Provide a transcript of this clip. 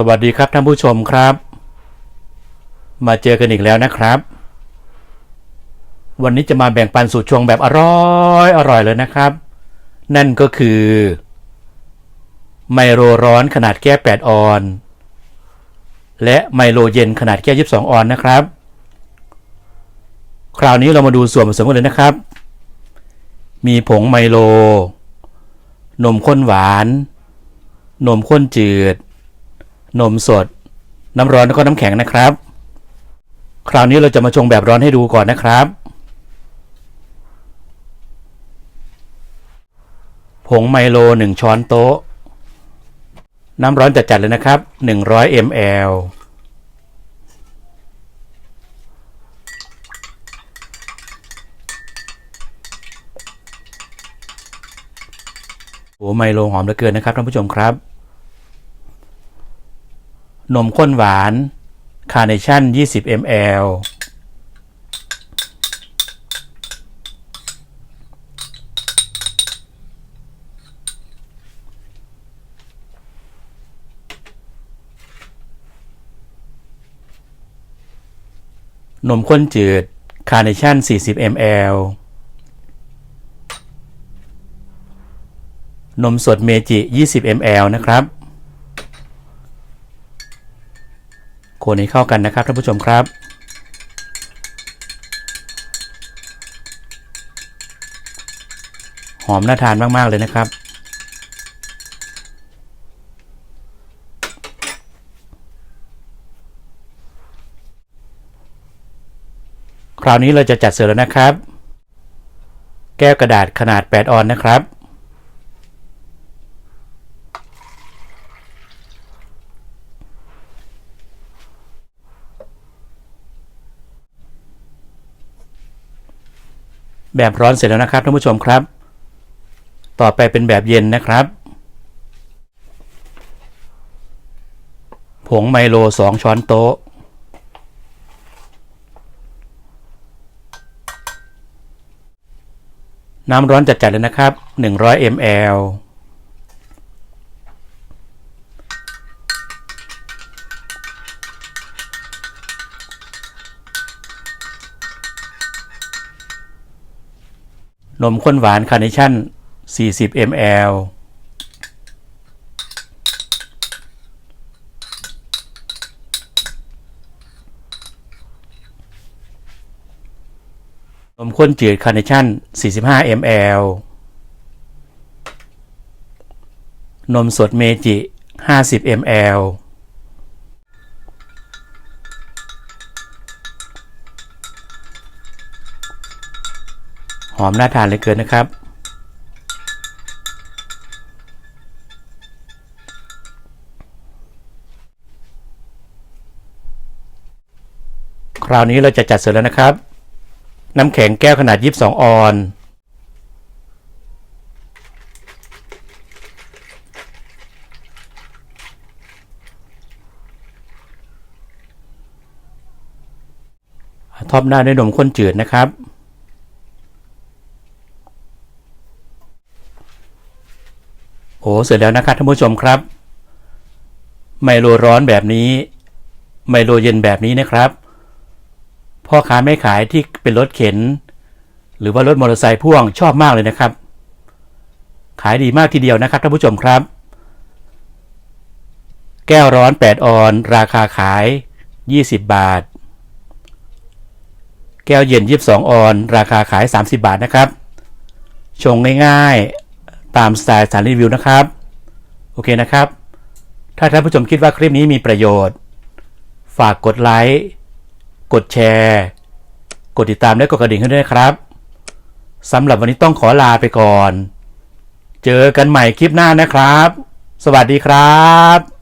สวัสดีครับท่านผู้ชมครับ มาเจอกันอีกแล้วนะครับ วันนี้จะมาแบ่งปันสูตรชงแบบอร่อยอร่อยเลยนะครับ นั่นก็คือ ไมโลร้อนขนาดแก้ว8ออน และไมโลเย็นขนาดแก้ว22 ออนนะครับ คราวนี้เรามาดูส่วนผสมกันเลยนะครับ มีผงไมโล นมข้นหวาน นมข้นจืด นมสด น้ำร้อนแล้วก็น้ำแข็งนะครับ คราวนี้เราจะมาชงแบบร้อนให้ดูก่อนนะครับ ผงไมโล 1 ช้อนโต๊ะ น้ำร้อนจัดๆเลยนะครับ 100 ml โอ้ไมโลหอมเหลือเกินนะครับท่านผู้ชมครับ นมข้นหวาน คาร์เนชั่น 20 ml นมข้นจืด คาร์เนชั่น 40 ml นมสดเมจิ 20 ml นะครับ คนให้เข้ากันนะครับท่านผู้ชมครับ หอมน่าทานมาก ๆ เลยนะครับ คราวนี้เราจะจัดเสิร์ฟแล้วนะครับ แก้วกระดาษขนาด 8 ออนนะครับ แบบร้อนเสร็จแล้วนะครับท่านผู้ชมครับ ต่อไปเป็นแบบเย็นนะครับ ผงไมโล 2 ช้อนโต๊ะ น้ำร้อนจัดๆเลยนะครับ 100 ml นมข้นหวานคาร์เนชั่น 40 ml นมข้นจืดคาร์เนชั่น 45 ml นมสดเมจิ 50 ml หอมน่าทานเหลยเกินนะครับ คราวนี้เราจะจัดเสร็จแล้วนะครับ น้ำแข็งแก้วขนาด 22 ออนท็อปหน้าด้วยนมข้นจืดนะครับ อ้เสร็จแล้วนะครับท่านผู้ชมครับ ไมโลร้อนแบบนี้ ไมโลเย็นแบบนี้นะครับพ่อค้าไม่ขายที่เป็นรถเข็น หรือว่ารถมอเตอร์ไซค์พ่วงชอบมากเลยนะครับ ขายดีมากทีเดียวนะครับท่านผู้ชมครับ แก้วร้อน 8 ออน ราคาขาย 20 บาท แก้วเย็น 22 ออน ราคาขาย 30 บาทนะครับ ชงง่าย ตามสไตล์สารรีวิวนะครับ โอเคนะครับ ถ้าท่านผู้ชมคิดว่าคลิปนี้มีประโยชน์ ฝากกดไลค์ กดแชร์ กดติดตามและกดกระดิ่งให้ด้วยครับสำหรับวันนี้ต้องขอลาไปก่อน เจอกันใหม่คลิปหน้านะครับ สวัสดีครับ